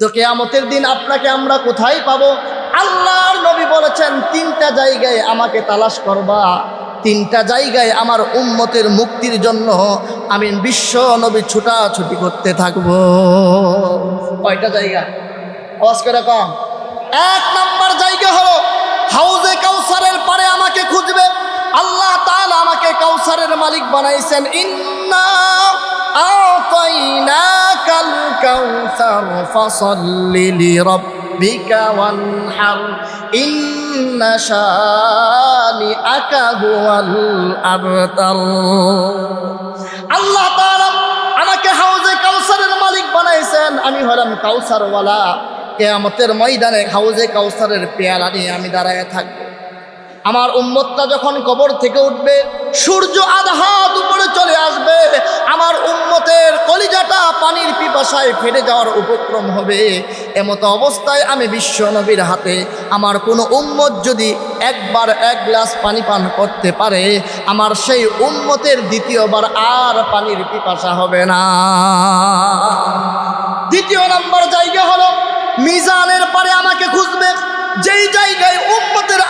তো কেয়ামতের দিন আপনাকে আমরা কোথায় পাব? আল্লাহর নবী বলেছেন, তিনটা জায়গায় আমাকে তালাশ করবা। তিনটা জায়গায় আমার উম্মতের মুক্তির জন্য আমি বিশ্ব নবী ছুটাছুটি করতে থাকব। কয়টা জায়গা? আওয়াজ করে কম। এক নাম্বার জায়গা হলো, হাউজে কাউসারের পারে আমাকে খুঁজবে। আল্লাহ তাআলা আমাকে কাউসারের মালিক বানাইছেন। ইন্না আতাইনাকাল কাউসার, ফাসাল্লি লিরাব্বিকা ওয়ানহার। ইন্না শানিআকা হুয়াল আবতার। আল্লাহ তাআলা আমাকে হাউজে কাউসারের মালিক বানাইছেন। আমি হলাম কাউসারওয়ালা। কেয়ামতের ময়দানে হাউজে কাউসারের পেয়ালা নিয়ে আমি দাঁড়ায় থাকব। আমার উম্মতটা যখন কবর থেকে উঠবে, সূর্য আধা হাত উপরে চলে আসবে। আমার উম্মতের কলিজাটা পানির পিপাসায় ফেটে যাওয়ার উপক্রম হবে। এমতো অবস্থায় আমি বিশ্ব নবীর হাতে আমার কোনো উম্মত যদি একবার এক গ্লাস পানি পান করতে পারে, আমার সেই উম্মতের দ্বিতীয়বার আর পানির পিপাসা হবে না। দ্বিতীয় নম্বর জায়গা হলো, মিজানের পারে আমাকে খুঁজবে। যেই জায়গায় উম্মতের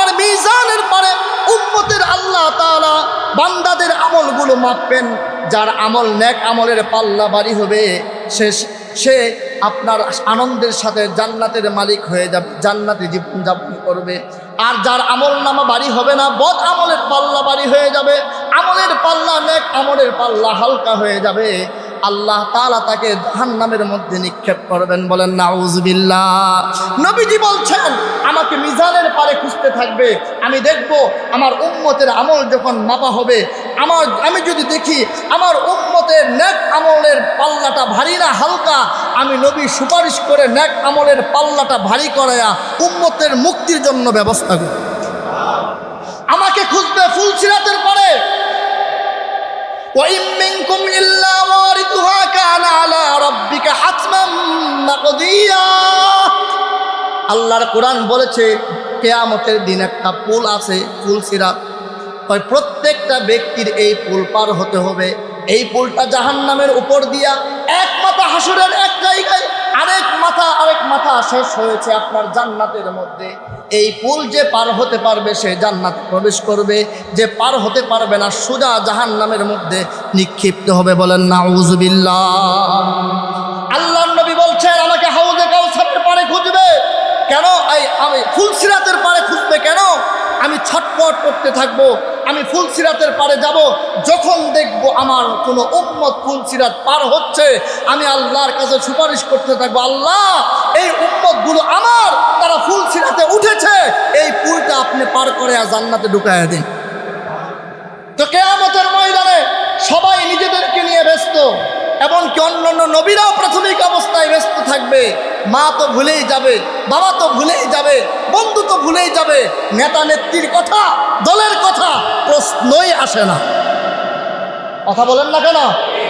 আপনার মিজানের পারে উম্মতের আল্লাহ তালা বান্দাদের আমলগুলো মাপবেন। যার আমল নেক আমলের পাল্লা বাড়ি হবে, সে সে আপনার আনন্দের সাথে জান্নাতের মালিক হয়ে যাবে, জান্নাতে জীবনযাপন করবে। আর যার আমল নামা বাড়ি হবে না, বদ আমলের পাল্লা বাড়ি হয়ে যাবে, আমলের পাল্লা নেক আমলের পাল্লা হালকা হয়ে যাবে। আল্লাহ তালা তাকে জাহান্নামের মধ্যে নিক্ষেপ করবেন বলেন নাউজবিল্লাহ নবীজি বলছেন, আমাকে মিজানের পারে খুঁজতে থাকবে। আমি দেখব আমার উম্মতের আমল যখন মাপা হবে। আমার, আমি যদি দেখি আমার উম্মতের নেক আমলের পাল্লাটা ভারী না হালকা, আমি নবী সুপারিশ করে নেক আমলের পাল্লাটা ভারী করায়া উম্মতের মুক্তির জন্য ব্যবস্থা করি আমাকে খুঁজবে ফুলসিরাতের পরে। আল্লাহর কোরআন বলেছে, কেয়ামতের দিন একটা পুল আছে, পুল সিরাত। ওই প্রত্যেকটা ব্যক্তির এই পুল পার হতে হবে। এই পুলটা জাহান্নামের উপর দিয়া এক মাথা হাসুরের এক জায়গায় আরেক মাথা আরেক মাথা শেষ হয়েছে আপনার জান্নাতের মধ্যে। এই পুল যে পার হতে পারবে সে জান্নাত প্রবেশ করবে। যে পার হতে পারবে না, সুজা জাহান নামের মধ্যে নিক্ষিপ্ত হবে বলেন না আল্লাহ নবী বলছেন, আমাকে হাউজে কাউসারের পারে খুঁজবে। কেন? আমি ফুলসিরাতের পারে খুঁজবে কেন? আমি ছটপট করতে থাকব। আমি ফুল সিরাতের পারে যাব, যখন দেখব আমার কোনো উম্মত ফুলসিরাত পার হচ্ছে, আমি আল্লাহর কাছে সুপারিশ করতে থাকব, আল্লাহ, এই উম্মতগুলো আমার, তারা ফুল ফুলসিরাতে উঠেছে, এই ফুলটা আপনি পার করে আর জান্নাতে ঢুকাইয়া দিন। তো কেয়ামতের ময়দানে সবাই নিজেদেরকে নিয়ে ব্যস্ত। এমনকি অন্যান্য নবীরাও প্রাথমিক অবস্থায় ব্যস্ত থাকবে। মা তো ভুলেই যাবে, বাবা তো ভুলেই যাবে, বন্ধু তো ভুলেই যাবে, নেতা নেত্রীর কথা, দলের কথা প্রশ্নই আসে না। কথা বলেন না কেন?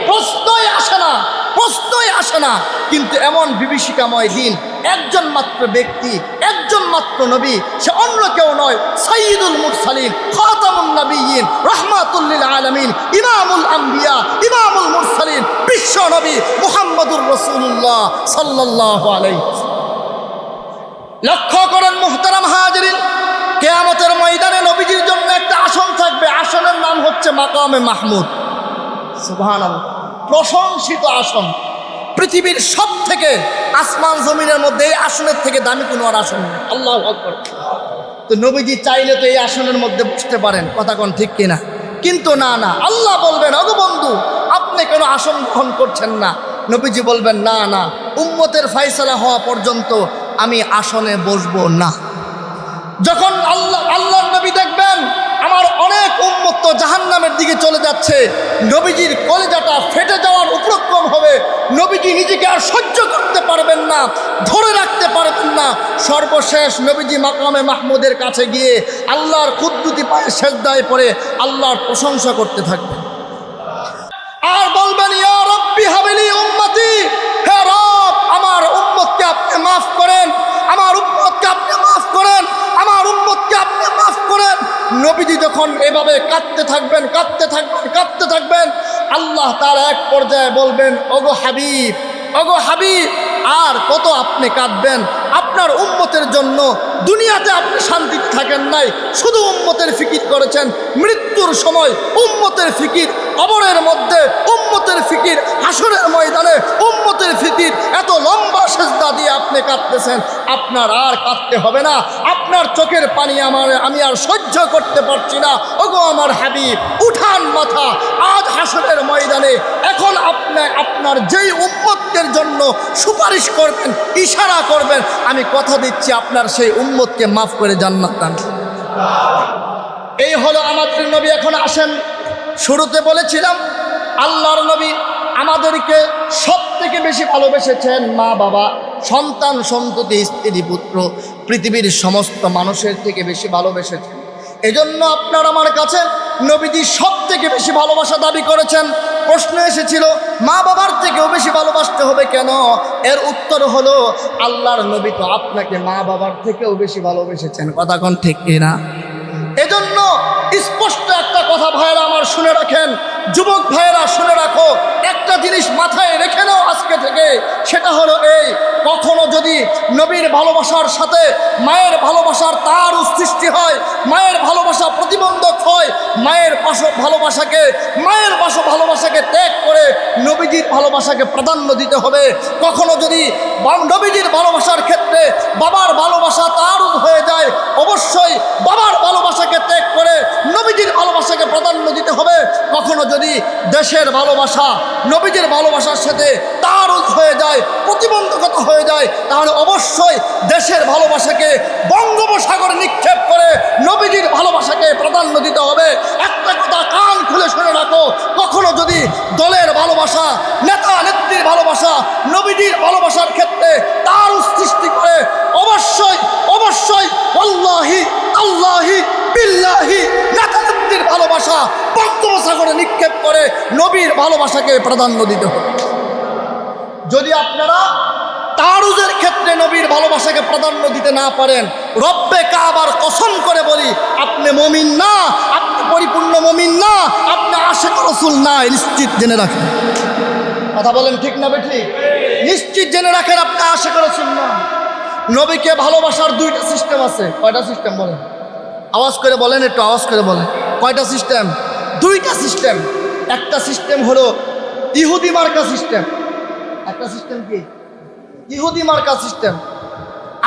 প্রশ্নই আসে না। প্রশ্নই আসে না। কিন্তু এমন বিভীষিকাময় দিন, একজন মাত্র ব্যক্তি, একজন মাত্র নবী, সে অন্য কেউ নয় সাইদুল মুরসালিন, খাতামুন নবীন রহমাতুল্লিল আলমিন, ইমামুল আম্বিয়া, ইমামুল মুরসালিন, বিশ্ব নবী মুহাম্মদুর রসুল্লাহ সাল্লাহ আলাই লক্ষ্য করেন মুহতারাম হাজরিন, কেয়ামতের ময়দানে নবীজির জন্য একটা আসন থাকবে। আসনের নাম হচ্ছে মাকামে মাহমুদ। সুবহান প্রশংসিত আসন। পৃথিবীর সব থেকে আসমান জমিনের মধ্যে এই আসনের থেকে দামি কোনো আর আসন নেই। আল্লাহ তো নবীজি চাইলে তো এই আসনের মধ্যে বসতে পারেন, কথা কোন ঠিক কিনা? কিন্তু না না। আল্লাহ বলবেন অগো বন্ধু, আপনি কোনো আসন গ্রহণ করছেন না। নবীজি বলবেন, না না। উম্মতের ফাইসলা হওয়া পর্যন্ত আমি আসনে বসবো না। যখন আল্লাহ আল্লাহর নবী দেখবেন আমার অনেক উম্মত তো জাহান্নামের দিকে চলে যাচ্ছে। নবীজির কলেজাটা ফেটে যাওয়ার উপক্রম হবে। নবীজি নিজেকে আর সহ্য করতে পারবেন না, ধরে রাখতে পারবেন না। সর্বশেষ নবীজি মাকামে মাহমুদের কাছে গিয়ে আল্লাহর কুদ্দুতি পায়ে সেজদায় পড়ে আল্লাহর প্রশংসা করতে থাকবেন। আর বলবেন আমার উম্মতকে আপনি মাফ করেন, আমার উম্মতকে আপনি মাফ করেন, আমার উম্মতকে আপনি মাফ করেন। নবীজি যখন এভাবে কাঁদতে থাকবেন, কাঁদতে থাকবেন কাঁদতে থাকবেন। আল্লাহ তার এক পর্যায়ে বলবেন, ওগো হাবিব ওগো হাবিব, আর কত আপনি কাঁদবেন? আপনার উম্মতের জন্য দুনিয়াতে আপনি শান্তিতে থাকেন নাই। শুধু উম্মতের ফিকির করেছেন। মৃত্যুর সময় উম্মতের ফিকির, কবরের মধ্যে উম্মতের ফিকির, হাসরের ময়দানে উম্মতের ফিকির, এত লম্বা সেজদা দিয়ে আপনি কাঁদতেছেন। আপনার আর কাঁদতে হবে না। আপনার চোখের পানি আমার আমি আর সহ্য করতে পারছি না। ওগো আমার হাবিব, উঠান মাথা। আজ হাসনের ময়দানে এখন আপনি আপনার যেই উম্মতদের জন্য সুপারিশ করবেন, ইশারা করবেন, আমি কথা দিচ্ছি আপনার সেই উম্মতকে মাফ করে জান্নাত এই হলো আমাদের নবী, এখন আসেন। শুরুতে বলেছিলাম, আল্লাহর নবী আমাদেরকে সব থেকে বেশি ভালোবেসেছেন মা বাবা সন্তান, সন্ততি, স্ত্রী, পুত্র পৃথিবীর সমস্ত মানুষের থেকে বেশি ভালোবেসেছেন। এজন্য আপনার আমার কাছে নবীজি সব থেকে বেশি ভালোবাসা দাবি করেছেন। প্রশ্ন এসেছিল, মা বাবার থেকেও বেশি ভালোবাসতে হবে কেন? এর উত্তর হলো, আল্লাহর নবী তো আপনাকে মা বাবার থেকেও বেশি ভালোবেসেছেন। কথা কোন ঠিক কিনা? এজন্য স্পষ্ট একটা কথা ভাইয়েরা আমার শুনে রাখেন যুবক ভাইয়েরা, শুনে রাখো, একটা জিনিস মাথায় রেখে নাও আজকে থেকে। সেটা হলো এই, কখনো যদি নবীর ভালোবাসার সাথে মায়ের ভালোবাসার তার সৃষ্টি হয়, মায়ের ভালোবাসা প্রতিবন্ধক হয়, মায়ের পাশ ভালোবাসাকে, মায়ের পাশ ভালোবাসাকে ত্যাগ করে নবীজির ভালোবাসাকে প্রাধান্য দিতে হবে। কখনো যদি নবীজির ভালোবাসার ক্ষেত্রে বাবার ভালোবাসা তার হয়ে যায়, অবশ্যই বাবার ভালোবাসাকে ত্যাগ করে নবীজির ভালোবাসাকে প্রাধান্য দিতে হবে। কখনো যদি দেশের ভালোবাসা, নবীজির ভালোবাসার সাথে তার হয়ে যায়, প্রতিবন্ধকতা হয়ে যায়, তাহলে অবশ্যই দেশের ভালোবাসাকে বঙ্গোপসাগরে নিক্ষেপ করে নবীজির ভালোবাসাকে প্রাধান্য দিতে হবে। একটা কথা কান খুলে শুনে রাখো, কখনো যদি দলের ভালোবাসা, নেতা নেত্রীর ভালোবাসা, নবীজির ভালোবাসার ক্ষেত্রে তার সৃষ্টি করে, অবশ্যই অবশ্যই, আল্লাহি আল্লাহি ভালোবাসা বঙ্গোপসাগরে নিক্ষেপ করে নবীর ভালোবাসাকে প্রাধান্য দিতে হবে। যদি আপনারা তারুজের ক্ষেত্রে নবীর ভালোবাসাকে প্রাধান্য দিতে না পারেন, রব্বে কাবার কসম করে বলি, আপনি মমিন না, আপনি পরিপূর্ণ মমিন না, আপনি আশেক রসুল না নিশ্চিত জেনে রাখেন। কথা বলেন ঠিক না বেঠিক নিশ্চিত জেনে রাখেন আপনি আশেক রসুল না। নবীকে ভালোবাসার দুইটা সিস্টেম আছে। কয়টা সিস্টেম বলেন? আওয়াজ করে বলেন, একটু আওয়াজ করে বলেন। কয়টা সিস্টেম? দুইটা সিস্টেম। একটা সিস্টেম হলো ইহুদি মার্কা সিস্টেম। একটা সিস্টেম কি? ইহুদি মার্কা সিস্টেম।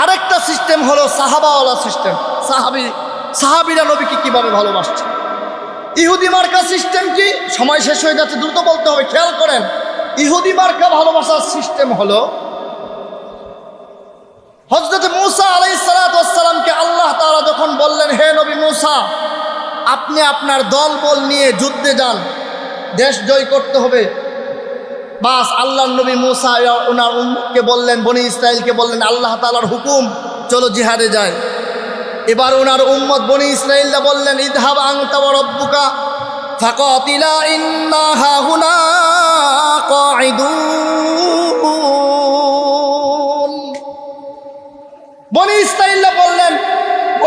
আরেকটা সিস্টেম হলো সাহাবাওয়ালা সিস্টেম। সাহাবি, সাহাবিরা নবীকে কীভাবে ভালোবাসছে? ইহুদি মার্কা সিস্টেম কি? সময় শেষ হয়ে যাচ্ছে দ্রুত বলতে হবে, খেয়াল করেন। ইহুদি মার্কা ভালোবাসার সিস্টেম হলো হজরত মুসা আলাই সালাতামকে আল্লাহ তারা যখন বললেন, হে নবী মুসা আপনি আপনার দল বল নিয়ে যুদ্ধে যান। দেশ জয় করতে হবে। বাস আল্লাহ নবী মুসা ওনার উম্মতকে বললেন, বনি ইসরায়েলকে বললেন, আল্লাহ তালার হুকুম, চলো জিহাদে যায় এবার ওনার উম্মত বনি ইসরায়েলরা বললেন, ইদহাব আংতা ওয়া রব্বুকা। ফাকাতিলা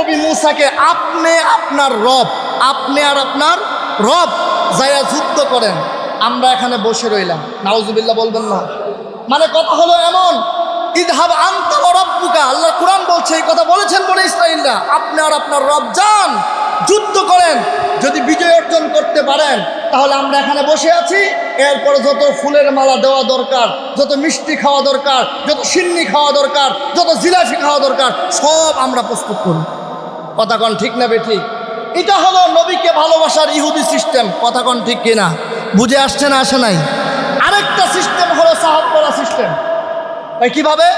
নবী মুসাকে আপনি আপনার রব, আপনি আর আপনার রব যাইয়া যুদ্ধ করেন। আমরা এখানে বসে রইলাম। নাউজুবিল্লাহ বলবেন না। মানে কথা হলো এমন, ইদহাব আনতা রব্বুকা। আল্লাহ কোরআন বলছে, এই কথা বলেছেন বলে ইসরায়েলরা আপনি আর আপনার রব যান, যুদ্ধ করেন। যদি বিজয় অর্জন করতে পারেন, তাহলে আমরা এখানে বসে আছি। এরপরে যত ফুলের মালা দেওয়া দরকার, যত মিষ্টি খাওয়া দরকার, যত সিন্নি খাওয়া দরকার, যত জিলাপি খাওয়া দরকার, সব আমরা প্রস্তুত করি। কথা কন ঠিক না বেঠিক এটা হলো নবীকে ভালোবাসার ইহুদি সিস্টেম কথা কন ঠিক কিনা? বুঝে আসছে না আসে নাই? আরেকটা সিস্টেম হলো সাহাব বলা সিস্টেম। তাই কীভাবে?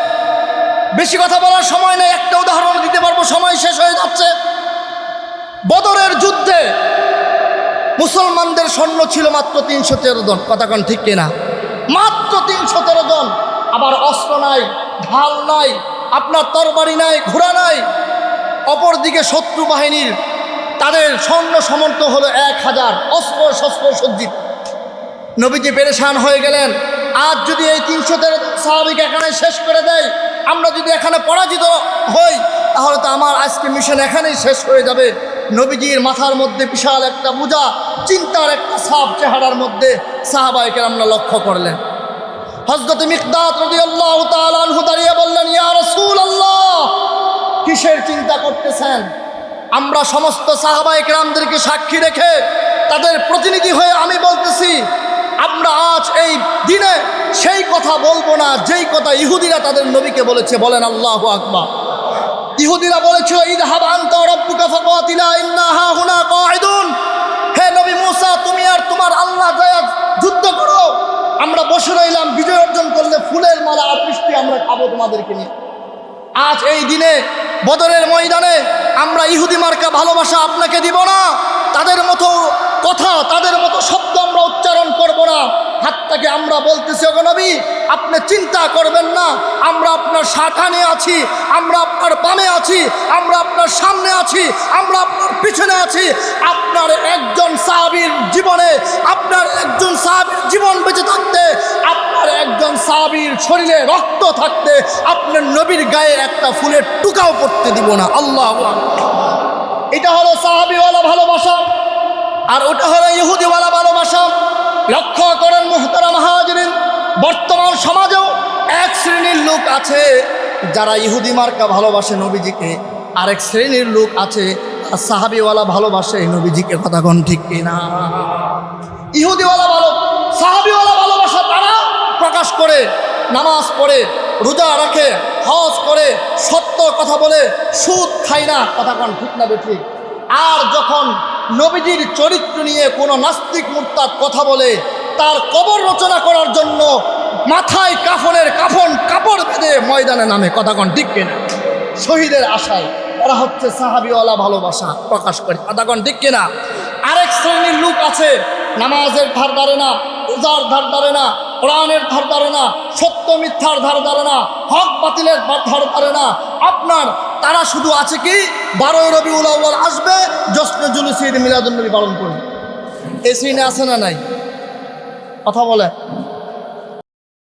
বেশি কথা বলার সময় নেই, একটা উদাহরণ দিতে পারব, সময় শেষ হয়ে যাচ্ছে। বদরের যুদ্ধে মুসলমানদের সৈন্য ছিল মাত্র তিনশো তেরো জন কথাক্ষণ ঠিক কিনা? মাত্র তিনশো তেরো জন। আবার অস্ত্র নাই, ঢাল নাই, আপনার তরবারি নাই, ঘোড়া নাই অপরদিকে শত্রু বাহিনীর তাদের সৈন্য সমর্থ হলো এক হাজার অস্ত্র শস্ত্র সজ্জিত। নবীজি পেরেশান হয়ে গেলেন। আজ যদি এই তিনশো তেরো স্বাভাবিক এখানে শেষ করে দেয়, আমরা যদি এখানে পরাজিত হই, তাহলে তো আমার আজকে মিশন এখানেই শেষ হয়ে যাবে। নবীজির মাথার মধ্যে বিশাল একটা বোঝা চিন্তার একটা সাপ চেহারার মধ্যে সাহাবাইকে আমরা লক্ষ্য করলেন। হজরত মিকদাত রদি আল্লাহ তালু দাঁড়িয়ে বললেন, ইয়া রসুল আল্লাহ কিসের চিন্তা করতেছেন? আমরা সমস্ত সাহাবাই কেরামদেরকে সাক্ষী রেখে তাদের প্রতিনিধি হয়ে আমি বলতেছি, আমরা আজ এই দিনে সেই কথা বলব না, যেই কথা ইহুদিরা তাদের নবীকে বলেছে। বলেন আল্লাহ আকবার। ইহুদিরা বলেছিল ঈদ হাব আন্ত রব্বুকা ফাকাতিলা ইন্না হা হুনা কাঈদুন। হে নবী মুসা, তুমি আর তোমার আল্লাহ দয়া যুদ্ধ করো। আমরা বসে রইলাম, বিজয় অর্জন করলে ফুলের মালা আর বৃষ্টি আমরা খাব তোমাদেরকে নিয়ে। আজ এই দিনে বদরের ময়দানে আমরা ইহুদি মার্কা ভালোবাসা আপনাকে দিব না। তাদের মতো কথা, তাদের মতো শব্দ আমরা উচ্চারণ করব না। হাতটাকে আমরা বলতেছি নবী, আপনি চিন্তা করবেন না। আমরা আপনার শাখানে আছি, আমরা আপনার বামে আছি, আমরা আপনার সামনে আছি, আমরা পিছনে আছি। আপনার একজন সাহাবীর জীবনে, আপনার একজন সাহাবীর জীবন বেঁচে থাকতে, আপনার একজন সাহাবীর শরীরে রক্ত থাকতে, আপনার নবীর গায়ে একটা ফুলের টুকাও পড়তে দিব না। আল্লাহ এটা হলো সাহাবিওয়ালা ভালোবাসা, আর ওটা হলো ইহুদিওয়ালা ভালোবাসা। লক্ষ্য করেন মোহতারা মাহাজরিন বর্তমান সমাজেও এক শ্রেণির লোক আছে যারা ইহুদি মার্কা ভালোবাসে নবীজিকে, আরেক শ্রেণির লোক আছে আর সাহাবিওয়ালা ভালোবাসে নবীজিকে কথা কোন ঠিক কিনা? ইহুদিওয়ালা ভালো, সাহাবিওয়ালা ভালোবাসা তারা প্রকাশ করে, নামাজ পড়ে, রোজা রাখে, হজ করে, সত্য কথা বলে, সুদ খায় না, কথা কোন ঠিক না বেঠিক আর যখন নবীজির চরিত্র নিয়ে কোনো নাস্তিক মুরতাদ কথা বলে, তার কবর রচনা করার জন্য মাথায় কাফনের কাফন, কাপড় বেঁধে ময়দানে নামে, কথা কন ঠিক কিনা? শহীদের আশায়। এরা হচ্ছে সাহাবিওয়ালা ভালোবাসা প্রকাশ করে। কন ঠিক কিনা? আরেক শ্রেণির লোক আছে, নামাজের ধার ধারে না, রোজার ধার ধারে না, কোরআনের ধার ধারে না, সত্য মিথ্যার ধার ধারে না, হক বাতিলের ধার ধারে না, আপনার তারা শুধু আছে কি? বারোই রবি উল আসবে, জশ্ন জুলুসির মিলাদুন্নবী পালন করবে। এই শ্রেণি আছে না নাই? কথা বলে